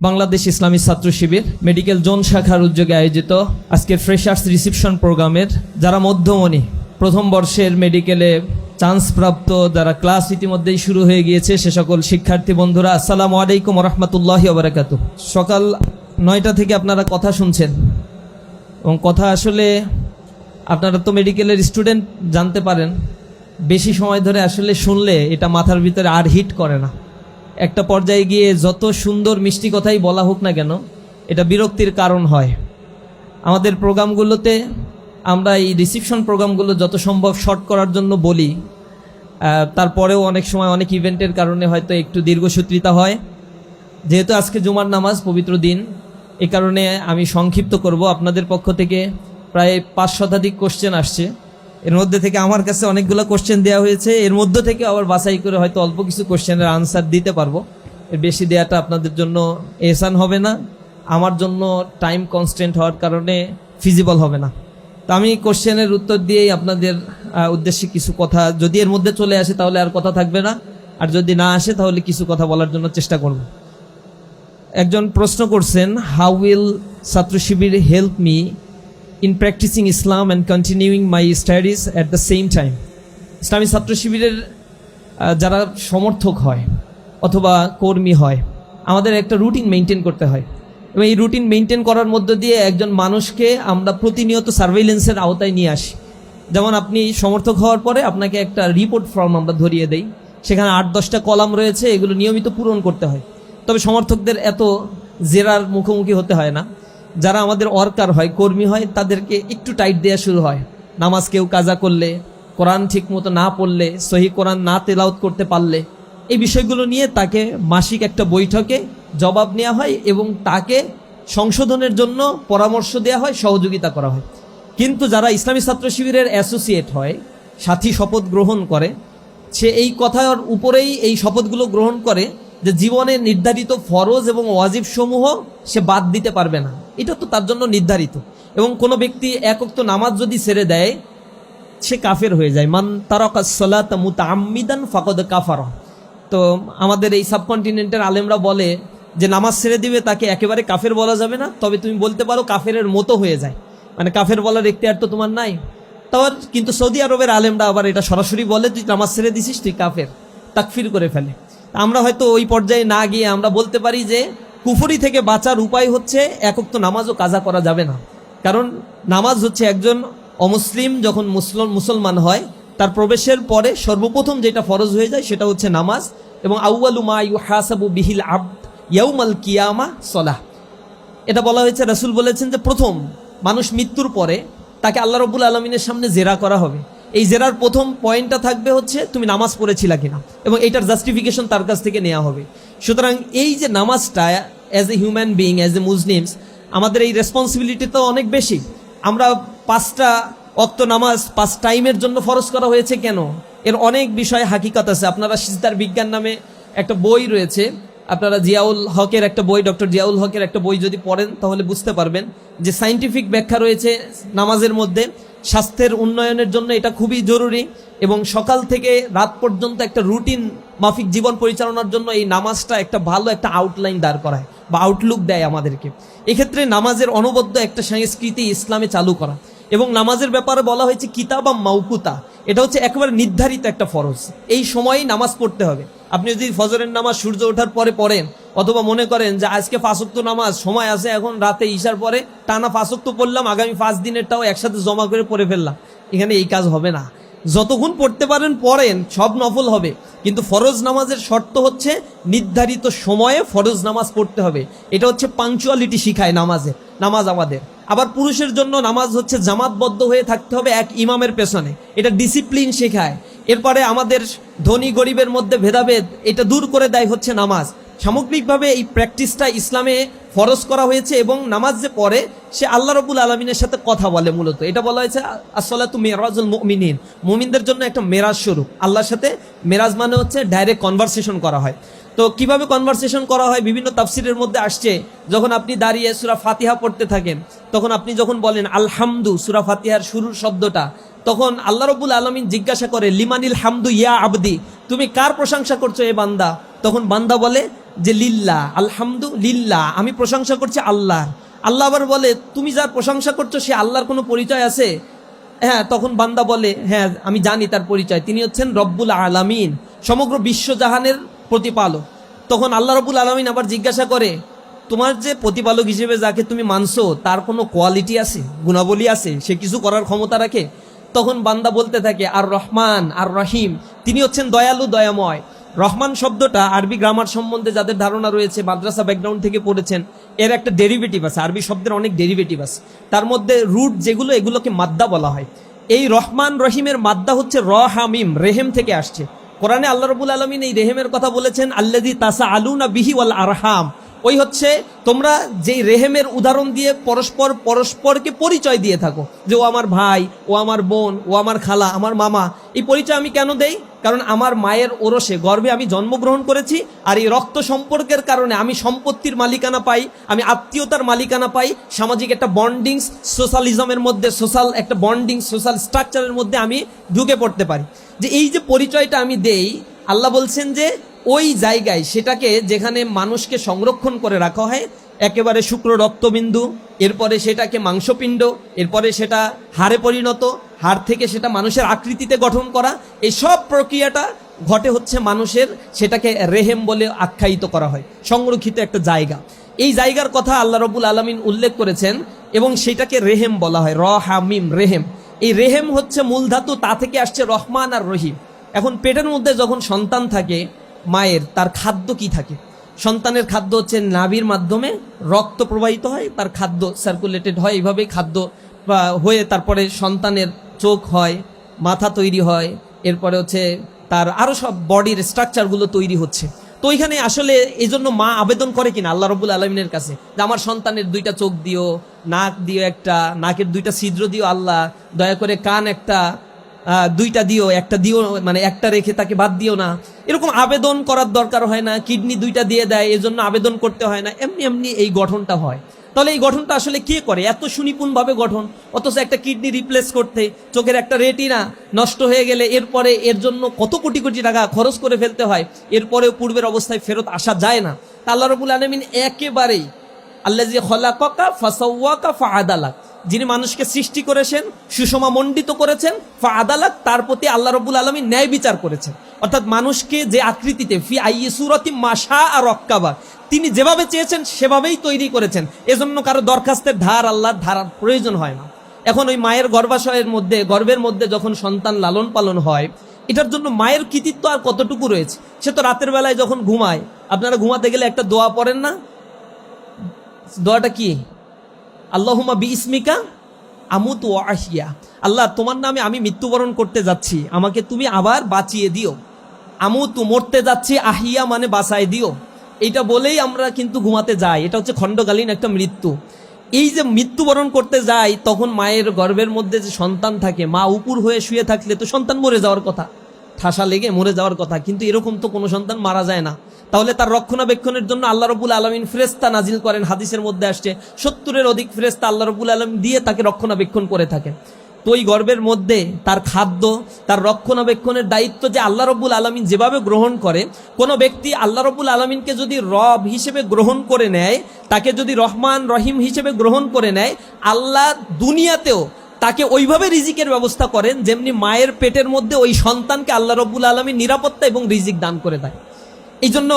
বাংলাদেশ ইসলামী ছাত্র শিবির medical zone শাখার উদ্যোগে আয়োজিত আজকের ফ্রেশার্স রিসিপশন প্রোগ্রামের যারা মধ্যমণি, প্রথম বর্ষের মেডিকেলে চান্স প্রাপ্ত যারা ক্লাস ইতিমধ্যেই শুরু হয়ে গিয়েছে, সে সকল শিক্ষার্থী বন্ধুরা, আসসালামু আলাইকুম রহমতুল্লাহ বারাকাতু সকাল নয়টা থেকে আপনারা কথা শুনছেন। এবং কথা আসলে আপনারা তো মেডিকেলের স্টুডেন্ট জানতে পারেন, বেশি সময় ধরে আসলে শুনলে এটা মাথার ভিতরে আর হিট করে না। একটা পর্যায়ে গিয়ে যত সুন্দর মিষ্টি কথাই বলা হোক না কেন, এটা বিরক্তির কারণ হয়। আমাদের প্রোগ্রামগুলোতে আমরা এই রিসিপশন প্রোগ্রামগুলো যত সম্ভব শর্ট করার জন্য বলি। তারপরেও অনেক সময় অনেক ইভেন্টের কারণে হয়তো একটু দীর্ঘসূত্রিতা হয়। যেহেতু আজকে জুমার নামাজ, পবিত্র দিন, এ কারণে আমি সংক্ষিপ্ত করব। আপনাদের পক্ষ থেকে প্রায় পাঁচ শতাধিক কোশ্চেন আসছে। এর মধ্যে থেকে আমার কাছে অনেকগুলো কোশ্চেন দেওয়া হয়েছে। এর মধ্যে থেকে আবার বাছাই করে হয়তো অল্প কিছু কোশ্চেনের আনসার দিতে পারব। এর বেশি দেওয়াটা আপনাদের জন্য এহসান হবে না। আমার জন্য টাইম কনস্ট্যান্ট হওয়ার কারণে ফিজিবল হবে না। তো আমি কোশ্চেনের উত্তর দিয়েই আপনাদের উদ্দেশ্যে কিছু কথা, যদি এর মধ্যে চলে আসে তাহলে আর কথা থাকবে না। আর যদি না আসে তাহলে কিছু কথা বলার জন্য চেষ্টা করব। একজন প্রশ্ন করছেন how will Chhatra Shibir help me in practising Islam and continuing my studies at the same time Islami Chhatra শিবিরের যারা সমর্থক হয় অথবা কর্মী হয়, আমাদের একটা রুটিন মেনটেন করতে হয়। এবং এই রুটিন মেনটেন করার মধ্য দিয়ে একজন মানুষকে আমরা প্রতিনিয়ত সার্ভেইলেন্সের আওতায় নিয়ে আসি। যেমন আপনি সমর্থক হওয়ার পরে আপনাকে একটা রিপোর্ট ফর্ম আমরা ধরিয়ে দেই। সেখানে আট দশটা কলাম রয়েছে, এগুলো নিয়মিত পূরণ করতে হয়। তবে সমর্থকদের এত জেরার মুখোমুখি হতে হয় না। যারা আমাদের ওয়ার্কার হয়, কর্মী হয়, তাদেরকে একটু টাইট দেওয়া শুরু হয়। নামাজ কেউ কাজা করলে, কোরআন ঠিক মতো না পড়লে, সহি কোরআন না তেলাউত করতে পারলে, এই বিষয়গুলো নিয়ে তাকে মাসিক একটা বৈঠকে জবাব নেওয়া হয় এবং তাকে সংশোধনের জন্য পরামর্শ দেওয়া হয়, সহযোগিতা করা হয়। কিন্তু যারা ইসলামী ছাত্র শিবিরের অ্যাসোসিয়েট হয়, সাথী শপথ গ্রহণ করে, সে এই কথার উপরেই এই শপথগুলো গ্রহণ করে যে জীবনে নির্ধারিত ফরজ এবং ওয়াজিব সমূহ সে বাদ দিতে পারবে না। এটা তো তার জন্য নির্ধারিত। এবং কোনো ব্যক্তি একক্ত নামাজ যদি ছেড়ে দেয়, সে কাফের হয়ে যায়। মান তারকাসলাত মুতাআম্মিদান ফাকদ কাফার। তো আমাদের এই সাবকন্টিনেন্টের আলেমরা বলে যে, নামাজ ছেড়ে দিবে, তাকে একেবারে কাফের বলা যাবে না। তবে তুমি বলতে পারো কাফেরের মতো হয়ে যায়। মানে কাফের বলার এখতিয়ার তো তোমার নাই। তার কিন্তু সৌদি আরবের আলেমরা আবার এটা সরাসরি বলে, তুই নামাজ ছেড়ে দিছিস, তুই কাফের। তাকফির করে ফেলে। আমরা হয়তো ওই পর্যায়ে না গিয়ে আমরা বলতে পারি যে কুফরি থেকে বাঁচার উপায় হচ্ছে একক তো নামাজও কাজা করা যাবে না। কারণ নামাজ হচ্ছে একজন অমুসলিম যখন মুসলমান মুসলমান হয়, তার প্রবেশের পরে সর্বপ্রথম যেটা ফরজ হয়ে যায় সেটা হচ্ছে নামাজ এবং আউয়ালু মা ইউহাসাবু বিহিল আবদ ইয়াউমাল কিয়ামা সলাহ। এটা বলা হয়েছে, রাসুল বলেছেন যে প্রথম মানুষ মৃত্যুর পরে তাকে আল্লাহ রবুল আলমিনের সামনে জেরা করা হবে। এই জেরার প্রথম পয়েন্টটা থাকবে হচ্ছে তুমি নামাজ পড়েছিলা কিনা এবং এইটার জাস্টিফিকেশন তার কাছ থেকে নেওয়া হবে। সুতরাং এই যে নামাজটা as a human being as a Muslims আমাদের এই রেসপন্সিবিলিটি তো অনেক বেশি। আমরা পাঁচটা অক্ত নামাজ, পাঁচ টাইমের জন্য ফরজ করা হয়েছে কেন? এর অনেক বিষয়ে হাকিকত আছে। আপনারা সিজদার বিজ্ঞান নামে একটা বই রয়েছে। আপনারা জিয়াউল হকের একটা বই, ডক্টর জিয়াউল হকের একটা বই যদি পড়েন, তাহলে বুঝতে পারবেন যে সাইন্টিফিক ব্যাখ্যা রয়েছে নামাজের মধ্যে। স্বাস্থ্যের উন্নয়নের জন্য এটা খুবই জরুরি। এবং সকাল থেকে রাত পর্যন্ত একটা রুটিন মাফিক জীবন পরিচালনার জন্য এই নামাজটা একটা ভালো একটা আউটলাইন দাঁড় করায় বা আউটলুক দেয় আমাদেরকে। এক্ষেত্রে নামাজের অনবদ্য একটা সংস্কৃতি ইসলামে চালু করা। এবং নামাজের ব্যাপারে বলা হয়েছে কিতাবা মাউকুতা। এটা হচ্ছে একেবারে নির্ধারিত একটা ফরজ। এই সময়েই নামাজ পড়তে হবে। আপনি যদি ফজরের নামাজ সূর্য ওঠার পরে পড়েন, অথবা মনে করেন যে আজকে ফাঁসক্ত নামাজ, সময় আছে এখন রাতে ঈশার পরে, টানা ফাঁসক্ত পড়লাম, আগামী পাঁচ দিনেরটাও একসাথে জমা করে পড়ে ফেললাম। এখানে এই কাজ হবে না। যতক্ষণ পড়তে পারেন, পড়েন, সব নফল হবে। কিন্তু ফরজ নামাজের শর্ত হচ্ছে নির্ধারিত সময়ে ফরজ নামাজ পড়তে হবে। এটা হচ্ছে পাংচুয়ালিটি শিখায় নামাজে, নামাজ আমাদের। আবার পুরুষের জন্য নামাজ হচ্ছে জামাতবদ্ধ হয়ে থাকতে হবে এক ইমামের পেছনে। এটা ডিসিপ্লিন শেখায়। এরপরে আমাদের ধনী গরিবের মধ্যে ভেদাভেদ, এটা দূর করে দেয় হচ্ছে নামাজ। সামগ্রিকভাবে এই প্র্যাকটিসটা ইসলামে ফরজ করা হয়েছে এবং নামাজ যে পড়ে সে আল্লাহ রবুল আলমিনের সাথে কথা বলে মূলত। এটা বলা হয়েছে আসলাতু মেরাজুল মুমিনিন। মুমিনদের জন্য একটা মেরাজ স্বরূপ আল্লাহর সাথে মেরাজ মানে হচ্ছে ডাইরেক্ট কনভারসেশন করা হয়। তো কীভাবে কনভারসেশন করা হয়? বিভিন্ন তাফসিরের মধ্যে আসছে, যখন আপনি দাঁড়িয়ে সুরা ফাতিহা পড়তে থাকেন, তখন আপনি যখন বলেন আলহামদু, সুরা ফাতিহার শুরুর শব্দটা, তখন আল্লাহ রবুল আলমিন জিজ্ঞাসা করে, লিমানিল হামদু ইয়া আবদি, তুমি কার প্রশংসা করছ এ বান্দা? তখন বান্দা বলে যে লিল্লা আলহামদু লিল্লা আমি প্রশংসা করছি আল্লাহ আল্লাহ আবার বলে, তুমি যার প্রশংসা করছ, সে আল্লাহর কোনো পরিচয় আছে? হ্যাঁ তখন বান্দা বলে হ্যাঁ আমি জানি তার পরিচয়। তিনি হচ্ছেন রব্বুল আলামিন, সমগ্র বিশ্বজাহানের প্রতিপালক। তখন আল্লাহ রব্বুল আলামিন আবার জিজ্ঞাসা করে, তোমার যে প্রতিপালক হিসেবে যাকে তুমি মানছো, তার কোনো কোয়ালিটি আছে? গুণাবলী আছে? সে কিছু করার ক্ষমতা রাখে? তখন বান্দা বলতে থাকে, আর রহমান, আর রহিম, তিনি হচ্ছেন দয়ালু, দয়াময়। রহমান শব্দটা আরবি গ্রামার সম্বন্ধে যাদের ধারণা রয়েছে, মাদ্রাসা ব্যাকগ্রাউন্ড থেকে পড়েছেন, এর একটা ডেরিভেটিভ আছে, আরবি শব্দের অনেক ডেরিভেটিভ আছে। তার মধ্যে রুট যেগুলো, এগুলোকে মাদ্দা বলা হয়। এই রহমান রহিমের মাদ্দা হচ্ছে র হামিম রেহেম থেকে আসছে। কোরআনে আল্লাহ রবুল আলমিন এই রেহেমের কথা বলেছেন আল্লাদি তাসা আলুনা বিহি ওয়াল আরহাম। ওই হচ্ছে, তোমরা যেই রেহেমের উদাহরণ দিয়ে পরস্পর পরস্পরকে পরিচয় দিয়ে থাকো, যে ও আমার ভাই, ও আমার বোন, ও আমার খালা, আমার মামা, এই পরিচয় আমি কেন দেই? কারণ আমার মায়ের ওরসে গর্ভে আমি জন্মগ্রহণ করেছি, আর এই রক্ত সম্পর্কের কারণে আমি সম্পত্তির মালিকানা পাই, আমি আত্মীয়তার মালিকানা পাই, সামাজিক একটা বন্ডিংস সোশ্যালিজমের মধ্যে সোশ্যাল একটা বন্ডিং সোশ্যাল স্ট্রাকচারের মধ্যে আমি ঢুকে পড়তে পারি। যে এই যে পরিচয়টা আমি দেই, আল্লাহ বলছেন যে ওই জায়গায় সেটাকে যেখানে মানুষকে সংরক্ষণ করে রাখা হয়, একেবারে শুক্র রক্তবিন্দু, এরপরে সেটাকে মাংসপিণ্ড, এরপরে সেটা হাড়ে পরিণত হাড় থেকে সেটা মানুষের আকৃতিতে গঠন করা, এই সব প্রক্রিয়াটা ঘটে হচ্ছে মানুষের সেটাকে রেহেম বলে আখ্যায়িত করা হয়, সংরক্ষিত একটা জায়গা। এই জায়গার কথা আল্লাহ রবুল আলমিন উল্লেখ করেছেন এবং সেটাকে রেহেম বলা হয় র হামিম রেহেম। এই রেহেম হচ্ছে মূল ধাতু, তা থেকে আসছে রহমান আর রহিম। এখন পেটের মধ্যে যখন সন্তান থাকে, মায়ের, তার খাদ্য কি থাকে? সন্তানের খাদ্য হচ্ছে নাভির মাধ্যমে রক্ত প্রবাহিত হয়, তার খাদ্য সার্কুলেটেড হয়, এইভাবেই খাদ্য হয়ে তারপরে সন্তানের চোখ হয়, মাথা তৈরি হয়, এরপরে হচ্ছে তার আরও সব বডির স্ট্রাকচারগুলো তৈরি হচ্ছে। তো ওইখানে আসলে এই জন্য মা আবেদন করে কিনা আল্লাহ রবুল আলমিনের কাছে? যে আমার সন্তানের দুইটা চোখ দিও, নাক দিও একটা, নাকের দুইটা ছিদ্র দিও আল্লাহ, দয়া করে কান একটা দুইটা দিও, একটা দিও মানে একটা রেখে তাকে বাদ দিও না। এরকম আবেদন করার দরকার হয় না, কিডনি দুইটা দিয়ে দেয়, এজন্য আবেদন করতে হয় না, এমনি এমনি এই গঠনটা হয়। তাহলে এই গঠনটা আসলে কে করে? এত সুনিপুণভাবে গঠন, অথচ একটা কিডনি রিপ্লেস করতে, চোখের একটা রেটিনা নষ্ট হয়ে গেলে এরপরে এর জন্য কত কোটি কোটি টাকা খরচ করে ফেলতে হয়, এরপরেও পূর্বের অবস্থায় ফেরত আসা যায় না। তা আল্লাহ রবুল আলমিন একেবারেই আল্লাহ যে খলাকা ফাসাউয়াকা ফা আদালাক যিনি মানুষকে সৃষ্টি করেছেন সুষমা মণ্ডিত করেছেন ফা আদালাক তার প্রতি আল্লাহ রবুল আলমী ন্যায় বিচার করেছেন। অর্থাৎ মানুষকে যে আকৃতিতে, ফি আইয়ে সুরতি মাসা আর রক্কাবা তিনি যেভাবে চেয়েছেন, সেভাবেই তৈরি করেছেন। এজন্য কারও দরখাস্তের ধার আল্লাহর ধারার প্রয়োজন হয় না। এখন ওই মায়ের গর্ভাশয়ের মধ্যে, গর্ভের মধ্যে যখন সন্তান লালন পালন হয়, এটার জন্য মায়ের কৃতিত্ব আর কতটুকু রয়েছে? সে তো রাতের বেলায় যখন ঘুমায়, আপনারা ঘুমাতে গেলে একটা দোয়া পড়েন না? দোয়াটা কি? আল্লাহুমা বি ইসমিকা আমুত ও আহিয়া। আল্লাহ, তোমার নামে আমি মৃত্যুবরণ করতে যাচ্ছি। আমাকে তুমি আবার বাঁচিয়ে দিও। আমুতু মরতে যাচ্ছি, আহিয়া মানে বাঁচায় দিও। এইটা বলেই আমরা কিন্তু ঘুমাতে যাই। এটা হচ্ছে খণ্ডকালীন একটা মৃত্যু। এই যে মৃত্যুবরণ করতে যাই, তখন মায়ের গর্ভের মধ্যে যে সন্তান থাকে, মা উপুর হয়ে শুয়ে থাকলে তো সন্তান মরে যাওয়ার কথা। ঠাসা লেগে মরে যাওয়ার কথা। কিন্তু এরকম তো কোনো সন্তান মারা যায় না। তাহলে তার রক্ষণাবেক্ষণের জন্য আল্লাহ রবুল আলমিন ফ্রেস্তা নাজিল করেন। হাদিসের মধ্যে আসছে, সত্তরের অধিক ফ্রেস্তা আল্লাহ রবুল আলম দিয়ে তাকে রক্ষণাবেক্ষণ করে থাকেন। ওই গর্বের মধ্যে তার খাদ্য, তার রক্ষণাবেক্ষণের দায়িত্ব যে আল্লাহ রব্বুল আলমিন যেভাবে গ্রহণ করে, কোনো ব্যক্তি আল্লাহ রব্বুল আলমিনকে যদি রব হিসেবে গ্রহণ করে নেয়, তাকে যদি রহমান রহিম হিসেবে গ্রহণ করে নেয়, আল্লাহ দুনিয়াতেও তাকে ওইভাবে রিজিকের ব্যবস্থা করেন যেমনি মায়ের পেটের মধ্যে ওই সন্তানকে আল্লাহ রব্বুল আলমীর নিরাপত্তা এবং রিজিক দান করে দেয়। এই জন্য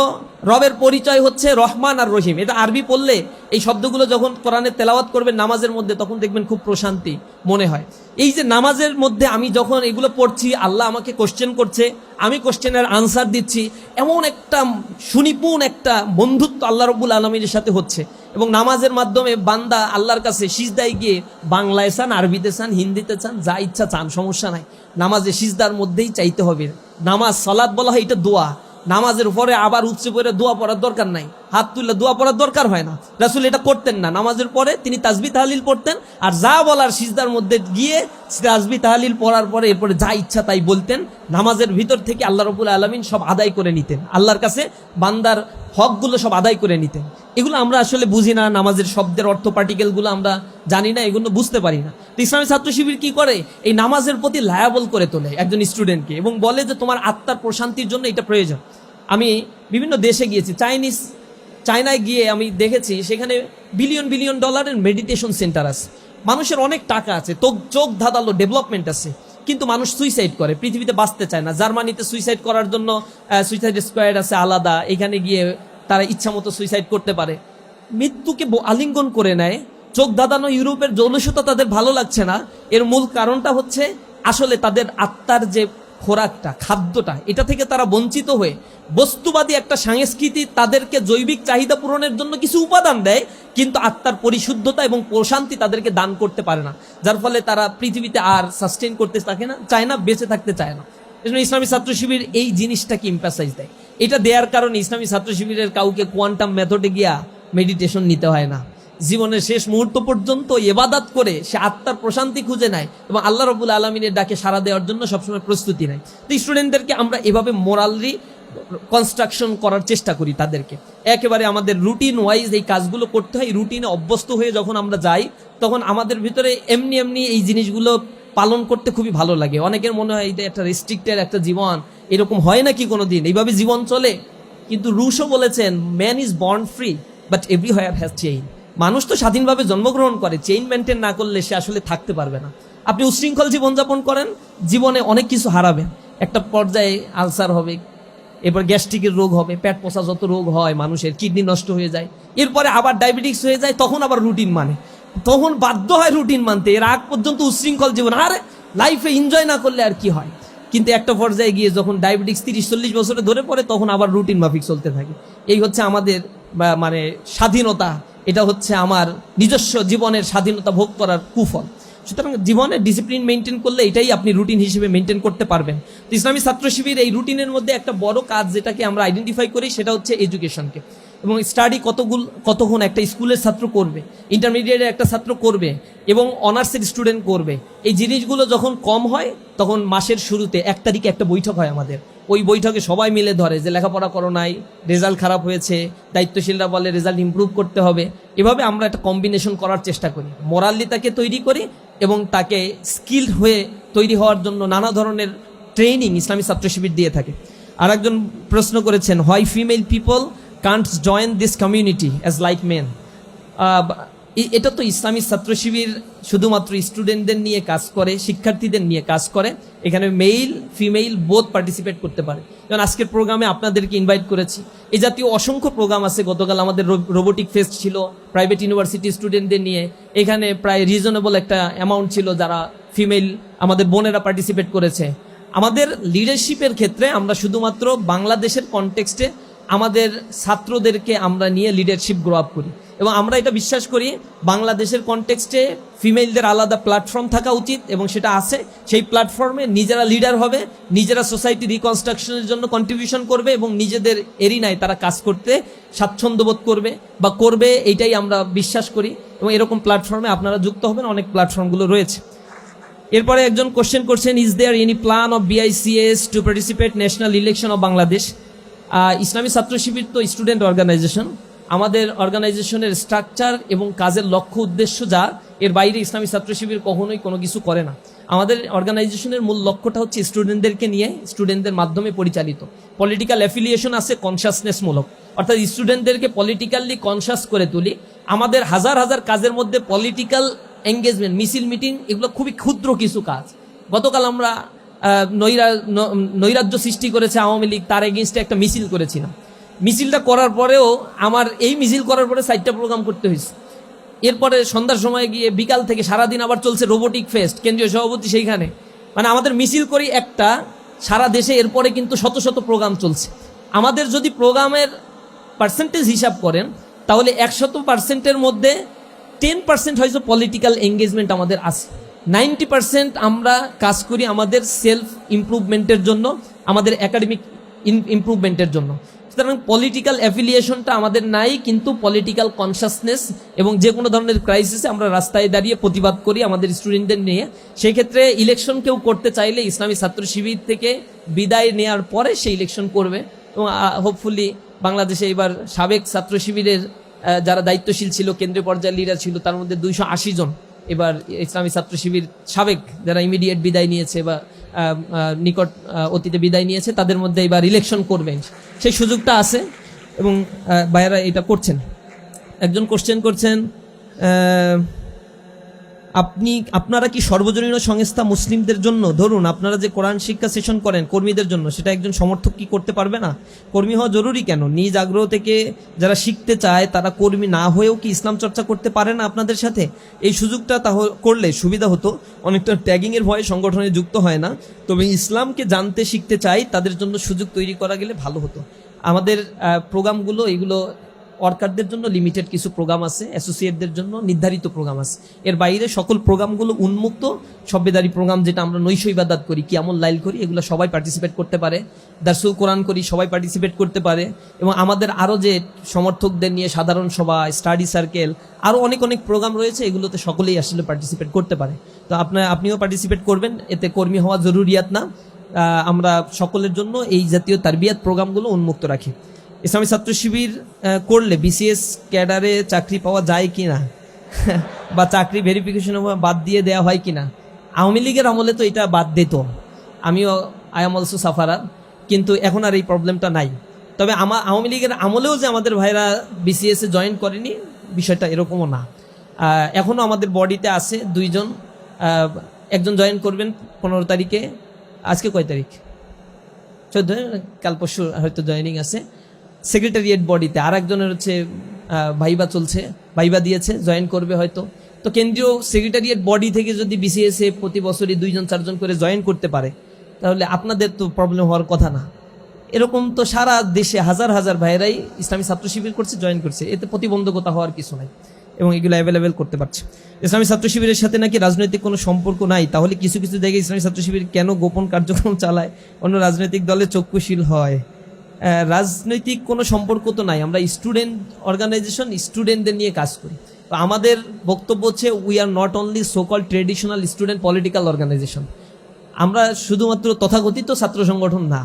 রবের পরিচয় হচ্ছে রহমান আর রহিম। এটা আরবি পড়লে এই শব্দগুলো যখন কোরআনে তেলাওয়াত করবেন নামাজের মধ্যে, তখন দেখবেন খুব প্রশান্তি মনে হয়। এই যে নামাজের মধ্যে আমি যখন এগুলো পড়ছি, আল্লাহ আমাকে কোশ্চেন করছে, আমি কোশ্চেনের আনসার দিচ্ছি, এমন একটা সুনিপুণ একটা বন্ধুত্ব আল্লাহ রব্বুল আলমীর সাথে হচ্ছে। এবং নামাজের মাধ্যমে বান্দা আল্লাহর কাছে সিজদায় গিয়ে, বাংলায় চান, আরবিতে চান, হিন্দিতে চান, যা ইচ্ছা চান, সমস্যা নাই। নামাজে সিজদার মধ্যেই চাইতে হবে। নামাজ সালাদ বলা হয়, এটা দোয়া। নামাজের পরে আবার উচ্চে পরে দোয়া পড়ার দরকার নাই। হাত তুললে দোয়া পড়ার দরকার হয় না। রাসুল এটা করতেন না। নামাজের পরে তিনি তাজবি তাহালিল পড়তেন আর যা বলার সিজদার মধ্যে গিয়ে তাজবি তাহালিল পড়ার পরে এরপরে যা ইচ্ছা তাই বলতেন। নামাজের ভিতর থেকে আল্লাহ রবুল আলমিন সব আদায় করে নিতেন। আল্লাহর কাছে বান্দার হকগুলো সব আদায় করে নিতেন। এগুলো আমরা আসলে বুঝি না, নামাজের শব্দের অর্থ পার্টিকেলগুলো আমরা জানি না, এগুলো বুঝতে পারি না। তো ইসলামী ছাত্র শিবির কী করে? এই নামাজের প্রতি লায়াবল করে তোলে একজন স্টুডেন্টকে এবং বলে যে তোমার আত্মার প্রশান্তির জন্য এটা প্রয়োজন। আমি বিভিন্ন দেশে গিয়েছি চাইনিজ চায়নায় গিয়ে আমি দেখেছি, সেখানে বিলিয়ন বিলিয়ন ডলারের মেডিটেশন সেন্টার আছে। মানুষের অনেক টাকা আছে, তো চোখ ধাঁধালো ডেভেলপমেন্ট আছে, কিন্তু মানুষ সুইসাইড করে, পৃথিবীতে বাঁচতে চায় না। জার্মানিতে সুইসাইড করার জন্য সুইসাইড স্কোয়াড আছে আলাদা, এখানে গিয়ে তারা ইচ্ছা মতো সুইসাইড করতে পারে। মৃত্যুকে আলিঙ্গন করে নেয়। চোখ দাদানো ইউরোপের জলসতা তাদের ভালো লাগছে না। এর মূল কারণটা হচ্ছে আসলে তাদের আত্মার যে খোরাকটা, খাদ্যটা, এটা থেকে তারা বঞ্চিত হয়ে বস্তুবাদী একটা সংস্কৃতি তাদেরকে জৈবিক চাহিদা পূরণের জন্য কিছু উপাদান দেয়, কিন্তু আত্মার পরিশুদ্ধতা এবং প্রশান্তি তাদেরকে দান করতে পারে না। যার ফলে তারা পৃথিবীতে আর সাস্টেন করতে থাকে না, চায় না, বেঁচে থাকতে চায় না। এজন্য ইসলামী ছাত্র শিবির এই জিনিসটাকে ইম্পাসাইজ দেয়। এটা দেওয়ার কারণে ইসলামী ছাত্র শিবিরের কাউকে কোয়ান্টাম মেথডে গিয়া মেডিটেশন নিতে হয় না। জীবনের শেষ মুহূর্ত পর্যন্ত এবাদাত করে সে আত্মার প্রশান্তি খুঁজে নেয় এবং আল্লাহ রবুল আলমিনের ডাকে সাড়া দেওয়ার জন্য সবসময় প্রস্তুতি নেয়। তো স্টুডেন্টদেরকে আমরা এভাবে মোরালি কনস্ট্রাকশন করার চেষ্টা করি তাদেরকে। একেবারে আমাদের রুটিন ওয়াইজ এই কাজগুলো করতে হয়। রুটিনে অভ্যস্ত হয়ে যখন আমরা যাই, তখন আমাদের ভিতরে এমনি এমনি এই জিনিসগুলো পালন করতে খুবই ভালো লাগে। অনেকের মনে হয় এটা একটা রেস্ট্রিক্টেড একটা জীবন। এরকম হয় নাকি কোনো দিন এইভাবে জীবন চলে। কিন্তু রুশও বলেছেন man is born free but everywhere has chain মানুষ তো স্বাধীনভাবে জন্মগ্রহণ করে চেইন মেনটেন না করলে সে আসলে থাকতে পারবে না। আপনি উশৃঙ্খল জীবনযাপন করেন, জীবনে অনেক কিছু হারাবেন। একটা পর্যায়ে আলসার হবে, এরপর গ্যাস্ট্রিকের রোগ হবে, পেট পোষা যত রোগ হয়, মানুষের কিডনি নষ্ট হয়ে যায়। এরপরে আবার ডায়াবেটিক্স হয়ে যায়, তখন আবার রুটিন মানে। তখন বাধ্য হয় রুটিন মানতে। এর আগ পর্যন্ত উশৃঙ্খল জীবন। আরে লাইফে এনজয় না করলে আর কি হয়? কিন্তু একটা পর্যায়ে গিয়ে যখন ডায়াবেটিক্স তিরিশ, চল্লিশ বছরে ধরে পড়ে, তখন আবার রুটিন মাফিক চলতে থাকে। এই হচ্ছে আমাদের মানে স্বাধীনতা। এটা হচ্ছে আমার নিজস্ব জীবনের স্বাধীনতা ভোগ করার কুফল। সুতরাং জীবনে ডিসিপ্লিন মেনটেন করলে এটাই আপনি রুটিন হিসেবে মেনটেন করতে পারবেন। ইসলামী ছাত্র শিবির এই রুটিনের মধ্যে একটা বড় কাজ যেটাকে আমরা আইডেন্টিফাই করি, সেটা হচ্ছে এডুকেশনকে এবং স্টাডি কতগুলো কতক্ষণ একটা স্কুলের ছাত্র করবে ইন্টারমিডিয়েটের একটা ছাত্র করবে এবং অনার্সের স্টুডেন্ট করবে। এই জিনিসগুলো যখন কম হয়, তখন মাসের শুরুতে এক তারিখে একটা বৈঠক হয় আমাদের। ওই বৈঠকে সবাই মিলে ধরে যে লেখাপড়া করো নাই রেজাল্ট খারাপ হয়েছে, দায়িত্বশীলরা বলে রেজাল্ট ইমপ্রুভ করতে হবে। এভাবে আমরা একটা কম্বিনেশন করার চেষ্টা করি। মোরালি তাকে তৈরি করি এবং তাকে স্কিল্ড হয়ে তৈরি হওয়ার জন্য নানা ধরনের ট্রেনিং ইসলামী ছাত্র শিবির দিয়ে থাকে। আর একজন প্রশ্ন করেছেন why female people can't join this community as like men এটা তো ইসলামী ছাত্র শিবির শুধুমাত্র স্টুডেন্টদের নিয়ে কাজ করে, শিক্ষার্থীদের নিয়ে কাজ করে। এখানে মেইল ফিমেইল বোধ পার্টিসিপেট করতে পারে। যেমন আজকের প্রোগ্রামে আপনাদেরকে ইনভাইট করেছি। এ জাতীয় অসংখ্য প্রোগ্রাম আছে। গতকাল আমাদের রোবোটিক ফেস্ট ছিল প্রাইভেট ইউনিভার্সিটি স্টুডেন্টদের নিয়ে। এখানে প্রায় রিজনেবল একটা অ্যামাউন্ট ছিল যারা ফিমেল আমাদের বোনেরা পার্টিসিপেট করেছে। আমাদের লিডারশিপের ক্ষেত্রে আমরা শুধুমাত্র বাংলাদেশের কনটেক্সটে আমাদের ছাত্রদেরকে আমরা নিয়ে লিডারশিপ গ্রো আপ করি। এবং আমরা এটা বিশ্বাস করি, বাংলাদেশের কনটেক্সটে ফিমেলদের আলাদা প্ল্যাটফর্ম থাকা উচিত এবং সেটা আছে। সেই প্ল্যাটফর্মে নিজেরা লিডার হবে, নিজেরা সোসাইটি রিকনস্ট্রাকশনের জন্য কন্ট্রিবিউশন করবে এবং নিজেদের এরিনায় তারা কাজ করতে স্বাচ্ছন্দ্যবোধ করবে বা করবে এইটাই আমরা বিশ্বাস করি। এবং এরকম প্ল্যাটফর্মে আপনারা যুক্ত হবেন, অনেক প্ল্যাটফর্মগুলো রয়েছে। এরপরে একজন কোশ্চেন করছেন is there any plan of BICS to participate national election of Bangladesh Islami Chhatra Shibir তো স্টুডেন্ট অর্গানাইজেশন আমাদের অর্গানাইজেশনের স্ট্রাকচার এবং কাজের লক্ষ্য, উদ্দেশ্য যা, এর বাইরে ইসলামী ছাত্র শিবির কখনোই কোনো কিছু করে না। আমাদের অর্গানাইজেশনের মূল লক্ষ্যটা হচ্ছে স্টুডেন্টদেরকে নিয়ে স্টুডেন্টদের মাধ্যমে পরিচালিত। পলিটিক্যাল অ্যাফিলিয়েশন আছে কনসাসনেসমূলক অর্থাৎ স্টুডেন্টদেরকে পলিটিক্যালি কনসাস করে তুলি। আমাদের হাজার হাজার কাজের মধ্যে পলিটিক্যাল এঙ্গেজমেন্ট মিছিল মিটিং এগুলো খুবই ক্ষুদ্র কিছু কাজ। গতকাল আমরা নৈরা- নৈরাজ্য সৃষ্টি করেছে আওয়ামী লীগ, তার এগেনস্টে একটা মিছিল করেছিলাম মিছিলটা করার পরেও আমার এই মিছিল করার পরে চারটা প্রোগ্রাম করতে হয়েছে। এরপরে সন্ধ্যার সময় গিয়ে বিকাল থেকে সারাদিন আবার চলছে রোবোটিক ফেস্ট কেন্দ্রীয় সভাপতি সেইখানে। মানে আমাদের মিছিল করি একটা, সারা দেশে এরপরে কিন্তু শত শত প্রোগ্রাম চলছে। আমাদের যদি প্রোগ্রামের পার্সেন্টেজ হিসাব করেন, তাহলে একশত পার্সেন্টের মধ্যে টেন পার্সেন্ট হয়তো পলিটিক্যাল এঙ্গেজমেন্ট আমাদের আছে। নাইনটি পার্সেন্ট আমরা কাজ করি আমাদের সেলফ ইমপ্রুভমেন্টের জন্য, আমাদের একাডেমিক ইমপ্রুভমেন্টের জন্য। সুতরাং পলিটিক্যাল অ্যাফিলিয়েশনটা আমাদের নাই, কিন্তু পলিটিক্যাল কনসাসনেস এবং যে কোনো ধরনের ক্রাইসিসে আমরা রাস্তায় দাঁড়িয়ে প্রতিবাদ করি আমাদের স্টুডেন্টদের নিয়ে। সেই ক্ষেত্রে ইলেকশন কেউ করতে চাইলে ইসলামী ছাত্র শিবির থেকে বিদায় নেওয়ার পরে সে ইলেকশন করবে। এবং হোপফুলি বাংলাদেশে এবার সাবেক ছাত্র শিবিরের যারা দায়িত্বশীল ছিল, কেন্দ্রীয় পর্যায়ের লিডার ছিল, তার মধ্যে দুইশো আশি জন এবার ইসলামী ছাত্র শিবির সাবেক যারা ইমিডিয়েট বিদায় নিয়েছে বা নিকট অতীতে বিদায় নিয়েছে, তাদের মধ্যে এবার ইলেকশন করবেন। সেই সুযোগটা আছে এবং বাইরা এটা করছেন। একজন কোশ্চেন করছেন আপনি, আপনারা কি সর্বজনীন সংস্থা মুসলিমদের জন্য, ধরুন আপনারা যে কোরআন শিক্ষা সেশন করেন কর্মীদের জন্য, সেটা একজন সমর্থক কি করতে পারবে না? কর্মী হওয়া জরুরি কেন? নিজ আগ্রহ থেকে যারা শিখতে চায়, তারা কর্মী না হয়েও কি ইসলাম চর্চা করতে পারে না আপনাদের সাথে? এই সুযোগটা তাহ করলে সুবিধা হতো। অনেকটা ট্যাগিংয়ের ভয়ে সংগঠনে যুক্ত হয় না। তবে ইসলামকে জানতে, শিখতে চাই, তাদের জন্য সুযোগ তৈরি করা গেলে ভালো হতো। আমাদের প্রোগ্রামগুলো, এগুলো ওয়ার্কারদের জন্য লিমিটেড কিছু প্রোগ্রাম আছে অ্যাসোসিয়েটদের জন্য নির্ধারিত প্রোগ্রাম আছে। এর বাইরে সকল প্রোগ্রামগুলো উন্মুক্ত সভ্যদারি প্রোগ্রাম যেটা আমরা নৈশ ইবাদাত করি, কিয়ামল লাইল করি, এগুলো সবাই পার্টিসিপেট করতে পারে। দার্সুল কোরআন করি, সবাই পার্টিসিপেট করতে পারে। এবং আমাদের আরও যে সমর্থকদের নিয়ে সাধারণ সভা স্টাডি সার্কেল আরও অনেক অনেক প্রোগ্রাম রয়েছে, এগুলোতে সকলেই আসলে পার্টিসিপেট করতে পারে। তো আপনার আপনিও পার্টিসিপেট করবেন, এতে কর্মী হওয়া জরুরিয়াত না। আমরা সকলের জন্য এই জাতীয় তারবিয়াত প্রোগ্রামগুলো উন্মুক্ত রাখি। ইসলামী ছাত্র শিবির করলে বিসিএস ক্যাডারে চাকরি পাওয়া যায় কি না বা চাকরি ভেরিফিকেশন বাদ দিয়ে দেওয়া হয় কি না আওয়ামী লীগের আমলে তো এটা বাদ দিত। আমিও আই এম অলসো সাফারার কিন্তু এখন আর এই প্রবলেমটা নাই। তবে আমার আওয়ামী লীগের আমলেও যে আমাদের ভাইরা বিসিএস জয়েন করেনি, বিষয়টা এরকমও না। এখনও আমাদের বডিতে আছে দুইজন একজন জয়েন করবেন পনেরো তারিখে। আজকে কয় তারিখ? চোদ্দ কাল পরশু হয়তো জয়েনিং আছে। সেক্রেটারিয়েট বডিতে আর একজনের হচ্ছে ভাইবা চলছে, ভাইবা দিয়েছে জয়েন করবে হয়তো। তো কেন্দ্রীয় সেক্রেটারিয়েট বডি থেকে যদি বিসিএস এ প্রতি বছরই দুইজন, চারজন করে জয়েন করতে পারে, তাহলে আপনাদের তো প্রবলেম হওয়ার কথা না। এরকম তো সারা দেশে হাজার হাজার ভাইয়েরাই ইসলামী ছাত্র শিবির করছে জয়েন করছে। এতে প্রতিবন্ধকতা হওয়ার কিছু নাই এবং এগুলো অ্যাভেলেবেল করতে পারছে। ইসলামী ছাত্র শিবিরের সাথে নাকি রাজনৈতিক কোনো সম্পর্ক নাই, তাহলে কিছু কিছু জায়গায় ইসলামী ছাত্র শিবির কেন গোপন কার্যক্রম চালায়? অন্য রাজনৈতিক দলে চক্ষুশীল হয়। রাজনৈতিক কোনো সম্পর্ক তো নাই। আমরা স্টুডেন্ট অর্গানাইজেশন স্টুডেন্টদের নিয়ে কাজ করি। তো আমাদের বক্তব্য হচ্ছে we are not only so called traditional student political organisation আমরা শুধুমাত্র তথাকথিত ছাত্র সংগঠন না,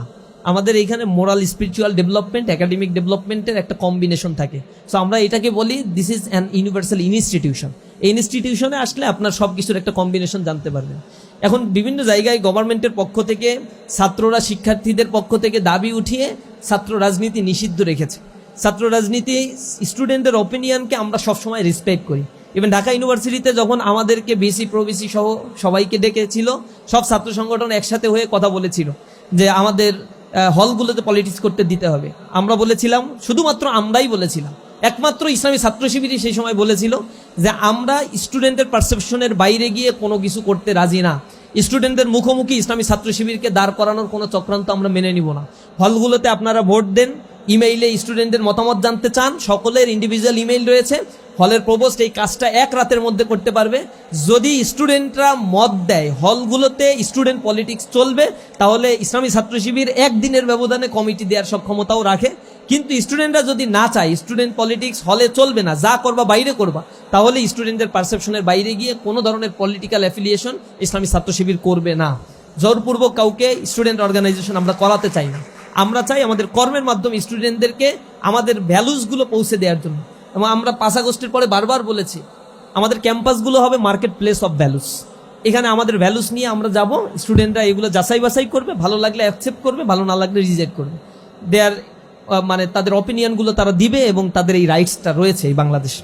আমাদের এইখানে মোরাল স্পিরিচুয়াল ডেভেলপমেন্ট একাডেমিক ডেভেলপমেন্টের একটা কম্বিনেশন থাকে। সো আমরা এটাকে বলি this is an universal institution এই ইনস্টিটিউশনে আসলে আপনার সব কিছুর একটা কম্বিনেশন জানতে পারবেন। এখন বিভিন্ন জায়গায় গভর্নমেন্টের পক্ষ থেকে, ছাত্ররা, শিক্ষার্থীদের পক্ষ থেকে দাবি উঠিয়ে ছাত্র রাজনীতি নিষিদ্ধ রেখেছে। ছাত্র রাজনীতি স্টুডেন্টদের অপিনিয়নকে আমরা সবসময় রেসপেক্ট করি। ইভেন ঢাকা ইউনিভার্সিটিতে যখন আমাদেরকে বিসি প্রবিসি সহ সবাইকে ডেকেছিল, সব ছাত্র সংগঠন একসাথে হয়ে কথা বলেছিল যে আমাদের হলগুলোতে পলিটিক্স করতে দিতে হবে। আমরা বলেছিলাম, শুধুমাত্র আমরাই বলেছিলাম। একমাত্র ইসলামী ছাত্র শিবিরই সেই সময় বলেছিল যে আমরা স্টুডেন্টের পারসেপশনের বাইরে গিয়ে কোনো কিছু করতে রাজি না। স্টুডেন্টদের মুখোমুখি ইসলামী ছাত্র শিবিরকে দাঁড় করানোর কোনো চক্রান্ত আমরা মেনে নিব না। হলগুলোতে আপনারা ভোট দেন ইমেইলে স্টুডেন্টদের মতামত জানতে চান, সকলের ইন্ডিভিজুয়াল ইমেইল রয়েছে। হলের প্রবোস্ট এই কাজটা এক রাতের মধ্যে করতে পারবে। যদি স্টুডেন্টরা মত দেয়, হলগুলোতে স্টুডেন্ট পলিটিক্স চলবে, তাহলে ইসলামী ছাত্র শিবির একদিনের ব্যবধানে কমিটি দেওয়ার সক্ষমতাও রাখে। কিন্তু স্টুডেন্টরা যদি না চায় স্টুডেন্ট পলিটিক্স হলে চলবে না, যা করবা বাইরে করবা, তাহলে স্টুডেন্টদের পারসেপশনের বাইরে গিয়ে কোনো ধরনের পলিটিক্যাল অ্যাফিলিয়েশন ইসলামী ছাত্র শিবির করবে না। জোরপূর্বক কাউকে স্টুডেন্ট অর্গানাইজেশন আমরা করাতে চাই না। আমরা চাই আমাদের কর্মের মাধ্যমে স্টুডেন্টদেরকে আমাদের ভ্যালুসগুলো পৌঁছে দেওয়ার জন্য। এবং আমরা পাঁচ আগস্টের পরে বারবার বলেছি, আমাদের ক্যাম্পাসগুলো হবে মার্কেট প্লেস অফ ভ্যালুস এখানে আমাদের ভ্যালুস নিয়ে আমরা যাব স্টুডেন্টরা এগুলো যাচাই বাছাই করবে, ভালো লাগলে অ্যাকসেপ্ট করবে, ভালো না লাগলে রিজেক্ট করবে। দেয়ার মানে তাদের অপিনিয়নগুলো তারা দিবে এবং তাদের এই রাইটসটা রয়েছে এই বাংলাদেশে।